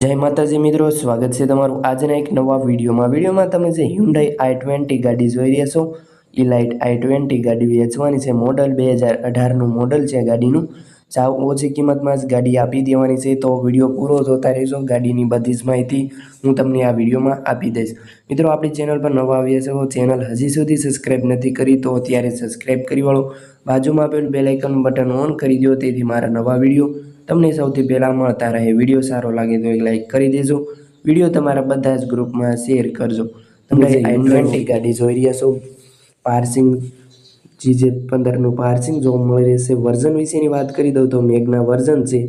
જય માતાજી મિત્રો, સ્વાગત છે તમારું આજના એક નવા વિડીયોમાં. વિડીયોમાં તમે જે હ્યુન્ડાઈ આઈ ટ્વેન્ટી ગાડી જોઈ રહ્યા છો, એ લાઇટ આઈ ટ્વેન્ટી ગાડી વેચવાની છે. મોડલ બે હજાર અઢારનું મોડલ છે ગાડીનું. સાવ ઓછી કિંમતમાં જ ગાડી આપી દેવાની છે. તો વીડિયો પૂરો જોતા રહેશો ગાડીની બધી જ માહિતી હું તમને આ વિડીયોમાં આપી દઈશ. મિત્રો, આપણી ચેનલ પર નવા આવ્યા છો, ચેનલ હજી સુધી સબસ્ક્રાઈબ નથી કરી, તો અત્યારે સબસ્ક્રાઈબ કરી વાળો. બાજુમાં આપેલું બેલાઇકન બટન ઓન કરી દો, તેથી મારા નવા વીડિયો તમને સૌથી પહેલાં મળતા રહે. વીડિયો સારો લાગે તો એક લાઇક કરી દેજો. વીડિયો તમારા બધા જ ગ્રુપમાં શેર કરજો. તમે ટ્વેન્ટી ગાડી જોઈ રહ્યા છો. પાર્સિંગ જીજે પંદરનું પાર્સિંગ જોવા મળી રહેશે વર્ઝન વિશેની વાત કરી દઉં તો મેગના વર્ઝન છે.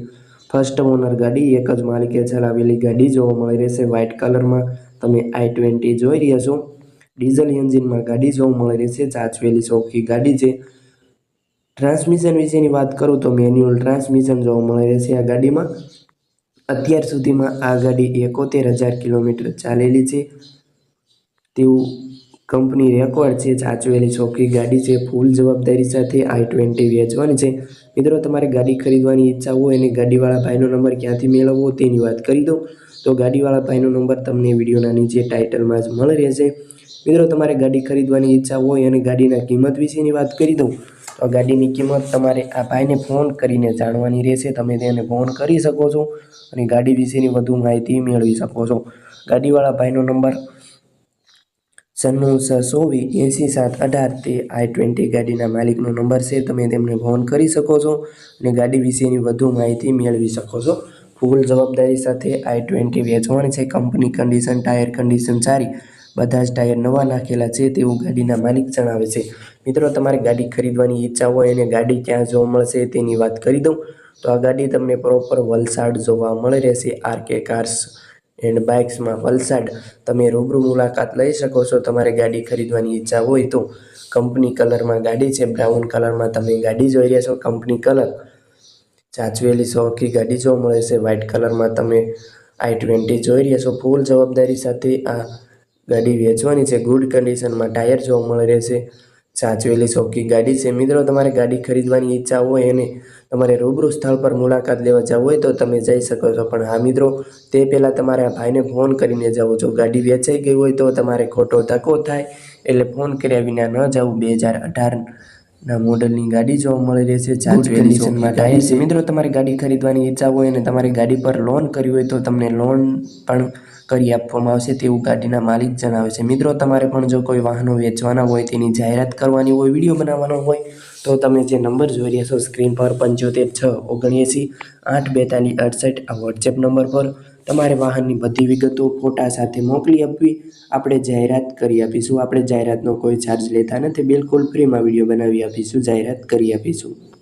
ફર્સ્ટ ઓનર ગાડી એક જ માલિકે ચલાવેલી ગાડી જોવા મળી રહેશે વ્હાઇટ કલરમાં તમે આઈ ટ્વેન્ટી જોઈ રહ્યા છો. ડીઝલ એન્જિનમાં ગાડી જોવા મળી રહેશે ચાચવેલી ચોખ્ખી ગાડી છે. ટ્રાન્સમિશન વિશેની વાત કરું તો મેન્યુઅલ ટ્રાન્સમિશન જોવા મળે રહેશે આ ગાડીમાં. અત્યાર સુધીમાં આ ગાડી એકોતેર હજાર કિલોમીટર ચાલેલી છે. તેવું કંપની રેકોર્ડ છે, સાચવેલી ચોખ્ખી ગાડી છે, ફૂલ જવાબદારી સાથે આઈ ટ્વેન્ટી વેચવાની છે. મિત્રો, તમારે ગાડી ખરીદવાની ઈચ્છા હોય અને ગાડીવાળા ભાઈનો નંબર ક્યાંથી મેળવવો તેની વાત કરી દો તો ગાડીવાળા ભાઈનો નંબર તમને વિડીયોના નીચે ટાઇટલમાં જ મળી રહેશે. મિત્રો, તમારે ગાડી ખરીદવાની ઈચ્છા હોય અને ગાડીના કિંમત વિશેની વાત કરી દઉં. ગાડીની કિંમત તમારે આ ભાઈને ફોન કરીને જાણવાની રહેશે. તમે તેને ફોન કરી શકો છો અને ગાડી વિશેની વધુ માહિતી મેળવી શકો છો. ગાડીવાળા ભાઈનો નંબર સન્નું ચોવીસ એંસી સાત અઢાર તે આઈ ટ્વેન્ટી ગાડીના માલિકનો નંબર છે. તમે તેમને ફોન કરી શકો છો અને ગાડી વિશેની વધુ માહિતી મેળવી શકો છો. ફૂલ જવાબદારી સાથે આઈ ટ્વેન્ટી વેચવાની છે. કંપની કન્ડિશન ટાયર કન્ડિશન સારી. બધા જ ટાયર નવા નાખેલા છે તેવું ગાડીના માલિક જણાવે છે. મિત્રો, તમારે ગાડી ખરીદવાની ઈચ્છા હોય અને ગાડી ક્યાં જોવા મળશે તેની વાત કરી દઉં. તો આ ગાડી તમને પ્રોપર વલસાડ જોવા મળી રહેશે. આરકે કાર્સ એન્ડ બાઇક્સમાં વલસાડ. તમે રૂબરૂ મુલાકાત લઈ શકો છો. તમારે ગાડી ખરીદવાની ઈચ્છા હોય તો કંપની કલરમાં ગાડી છે. બ્રાઉન કલરમાં તમે ગાડી જોઈ રહ્યા છો. કંપની કલર ચાચવેલી સોખી ગાડી જોવા મળે છે. વ્હાઇટ કલરમાં તમે આઈ ટ્વેન્ટી જોઈ રહ્યા છો. ફૂલ જવાબદારી સાથે આ ગાડી વેચવાની છે ગુડ કન્ડિશનમાં ટાયર જોવા મળી રહેશે. સાચવેલી ચોખ્ખી ગાડી છે. મિત્રો તમારે ગાડી ખરીદવાની ઈચ્છા હોય અને તમારે રૂબરૂ સ્થળ પર મુલાકાત લેવા જવું હોય તો તમે જઈ શકો છો. પણ હા મિત્રો તે પહેલાં તમારે આ ભાઈને ફોન કરીને જવું જો ગાડી વેચાઈ ગઈ હોય તો તમારે ખોટો ધક્કો થાય એટલે ફોન કર્યા વિના ન જવું બે હજાર અઢારના મોડલની ગાડી જોવા મળી રહેશે. સાચવેલી ટાયર છે. મિત્રો તમારે ગાડી ખરીદવાની ઈચ્છા હોય અને તમારી ગાડી પર લોન કરવી હોય તો તમને લોન પણ કરી આપવામાં આવશે તેવું ગાડીના માલિક જણાવે છે. મિત્રો, તમારે પણ જો કોઈ વાહનો વેચવાના હોય, તેની જાહેરાત કરવાની હોય, વીડિયો બનાવવાનો હોય, તો તમે જે નંબર જોઈ રહ્યા છો, સ્ક્રીન પર પંચોતેર છ ઓગણએંસી આઠ બેતાલીસ અડસઠ, આ વોટ્સએપ નંબર પર તમારે વાહનની બધી વિગતો ફોટા સાથે મોકલી આપવી. આપણે જાહેરાત કરી આપીશું. આપણે જાહેરાતનો કોઈ ચાર્જ લેતા નથી. બિલકુલ ફ્રીમાં વીડિયો બનાવી આપીશું, જાહેરાત કરી આપીશું.